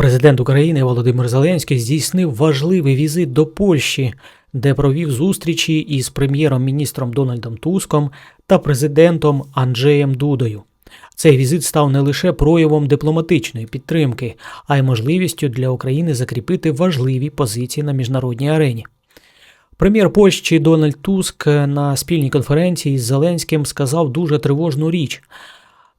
Президент України Володимир Зеленський здійснив важливий візит до Польщі, де провів зустрічі із прем'єром-міністром Дональдом Туском та президентом Анджеєм Дудою. Цей візит став не лише проявом дипломатичної підтримки, а й можливістю для України закріпити важливі позиції на міжнародній арені. Прем'єр Польщі Дональд Туск на спільній конференції з Зеленським сказав дуже тривожну річ.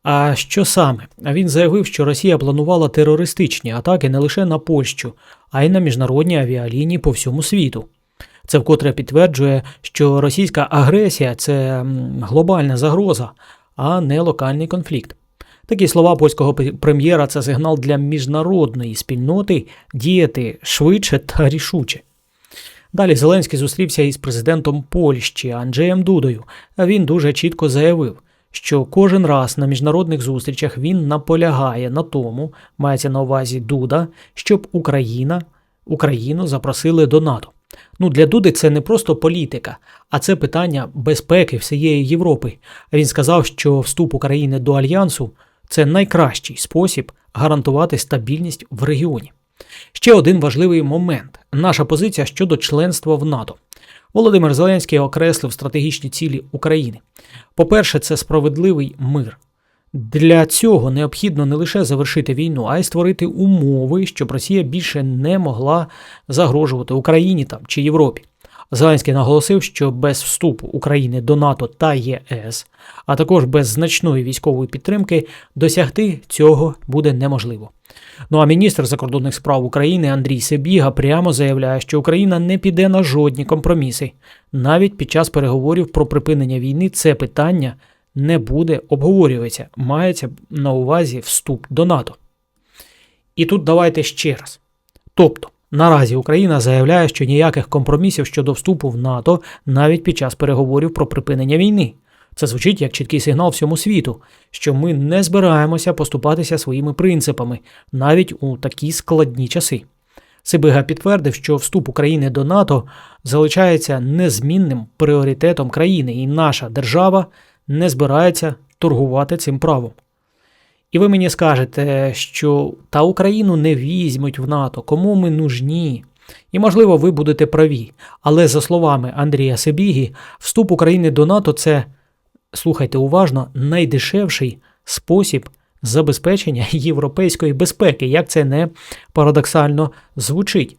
А що саме? Він заявив, що Росія планувала терористичні атаки не лише на Польщу, а й на міжнародні авіалінії по всьому світу. Це вкотре підтверджує, що російська агресія це глобальна загроза, а не локальний конфлікт. Такі слова польського прем'єра це сигнал для міжнародної спільноти діяти швидше та рішуче. Далі Зеленський зустрівся із президентом Польщі Анджеєм Дудою. Він дуже чітко заявив, що кожен раз на міжнародних зустрічах він наполягає на тому, мається на увазі Дуда, щоб Україна, Україну запросили до НАТО. Ну, для Дуди це не просто політика, а це питання безпеки всієї Європи. Він сказав, що вступ України до альянсу це найкращий спосіб гарантувати стабільність в регіоні. Ще один важливий момент наша позиція щодо членства в НАТО. Володимир Зеленський окреслив стратегічні цілі України. По-перше, це справедливий мир. Для цього необхідно не лише завершити війну, а й створити умови, щоб Росія більше не могла загрожувати Україні там чи Європі. Зеленський наголосив, що без вступу України до НАТО та ЄС, а також без значної військової підтримки, досягти цього буде неможливо. Ну а міністр закордонних справ України Андрій Себіга прямо заявляє, що Україна не піде на жодні компроміси. Навіть під час переговорів про припинення війни це питання не буде обговорюватися. Мається на увазі вступ до НАТО. І тут давайте ще раз. Тобто, наразі Україна заявляє, що ніяких компромісів щодо вступу в НАТО навіть під час переговорів про припинення війни. Це звучить як чіткий сигнал всьому світу, що ми не збираємося поступатися своїми принципами навіть у такі складні часи. Сибига підтвердив, що вступ України до НАТО залишається незмінним пріоритетом країни, і наша держава не збирається торгувати цим правом. І ви мені скажете, що та Україну не візьмуть в НАТО, кому ми нужні. І, можливо, ви будете праві. Але за словами Андрія Себігі, вступ України до НАТО це, слухайте уважно, найдешевший спосіб забезпечення європейської безпеки, як це не парадоксально звучить.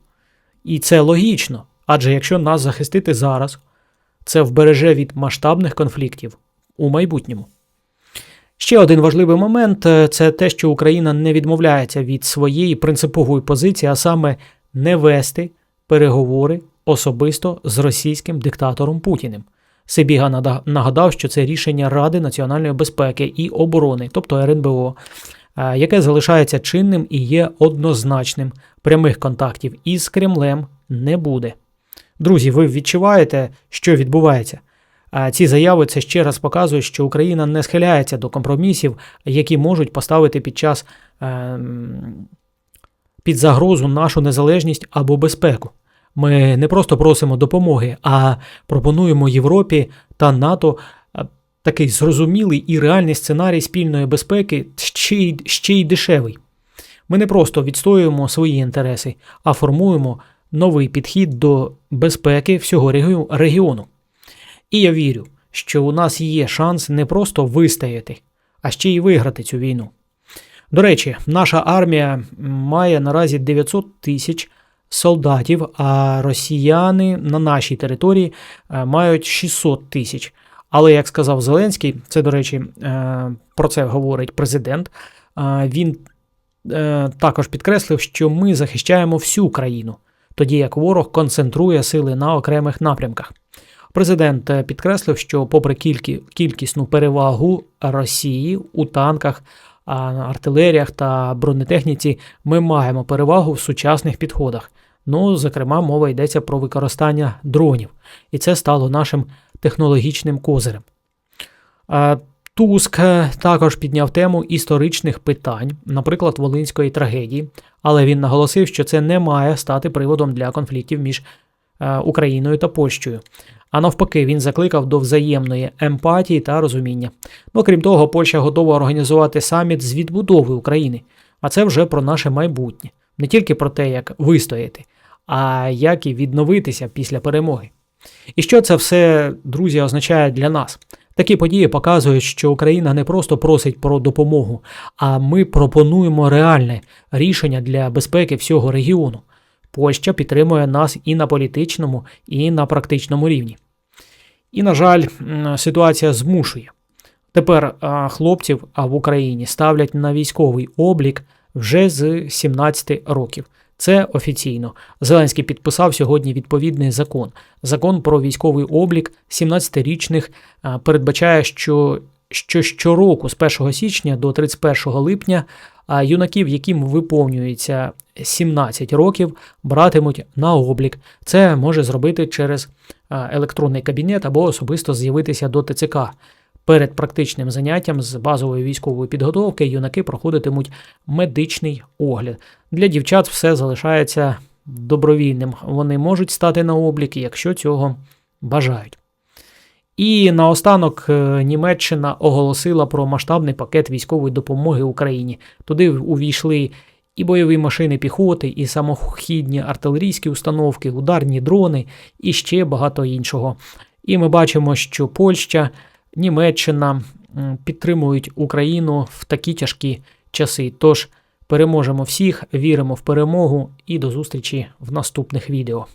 І це логічно, адже якщо нас захистити зараз, це вбереже від масштабних конфліктів у майбутньому. Ще один важливий момент е, це те, що Україна не відмовляється від своєї принципової позиції, а саме не вести переговори особисто з російським диктатором Путіним. Сибіга нагадав, що це рішення Ради національної безпеки і оборони, тобто РНБО, е, яке залишається чинним і є однозначним. Прямих контактів із Кремлем не буде. Друзі, ви відчуваєте, що відбувається? А Ці заяви це ще раз показує, що Україна не схиляється до компромісів, які можуть поставити під час ем, під загрозу нашу незалежність або безпеку. Ми не просто просимо допомоги, а пропонуємо Європі та НАТО е, такий зрозумілий і реальний сценарій спільної безпеки, ще й, ще й дешевий. Ми не просто відстоюємо свої інтереси, а формуємо новий підхід до безпеки всього регіону. І я вірю, що у нас є шанс не просто вистояти, а ще й виграти цю війну. До речі, наша армія має наразі 900 тисяч солдатів, а росіяни на нашій території е, мають 600 тисяч. Але, як сказав Зеленський, це, до речі, е, про це говорить президент. е, Він також підкреслив, що ми захищаємо всю країну, тоді як ворог концентрує сили на окремих напрямках. Президент е, підкреслив, що, попри кількі, кількісну перевагу Росії у танках, артилеріях та бронетехніці, ми маємо перевагу в сучасних підходах. Ну, зокрема, мова йдеться про використання дронів, і це стало нашим технологічним козирем. Туск е, також підняв тему історичних питань, наприклад, Волинської трагедії, але він наголосив, що це не має стати приводом для конфліктів між е, Україною та Польщею. А навпаки, він закликав до взаємної емпатії та розуміння. Ну, крім того, Польща готова організувати саміт з відбудови України, а це вже про наше майбутнє. Не тільки про те, як вистояти, а як і відновитися після перемоги. І що це все, друзі, означає для нас? Такі події показують, що Україна не просто просить про допомогу, а ми пропонуємо реальне рішення для безпеки всього регіону. Польща підтримує нас і на політичному, і на практичному рівні. І, на жаль, ситуація змушує. Тепер хлопців в Україні ставлять на військовий облік вже з 17 років. Це офіційно. Зеленський підписав сьогодні відповідний закон. Закон про військовий облік 17-річних передбачає, що, що щороку з 1 січня до 31 липня юнаків, яким виповнюється 17 років, братимуть на облік. Це може зробити через електронний кабінет або особисто з'явитися до ТЦК. Перед практичним заняттям з базової військової підготовки юнаки проходитимуть медичний огляд. Для дівчат все залишається добровільним. Вони можуть стати на облік, якщо цього бажають. І наостанок е, Німеччина оголосила про масштабний пакет військової допомоги Україні. Туди увійшли і бойові машини піхоти, і самохідні артилерійські установки, ударні дрони і ще багато іншого. І ми бачимо, що Польща, Німеччина підтримують Україну в такі тяжкі часи. Тож переможемо всіх, віримо в перемогу і до зустрічі в наступних відео.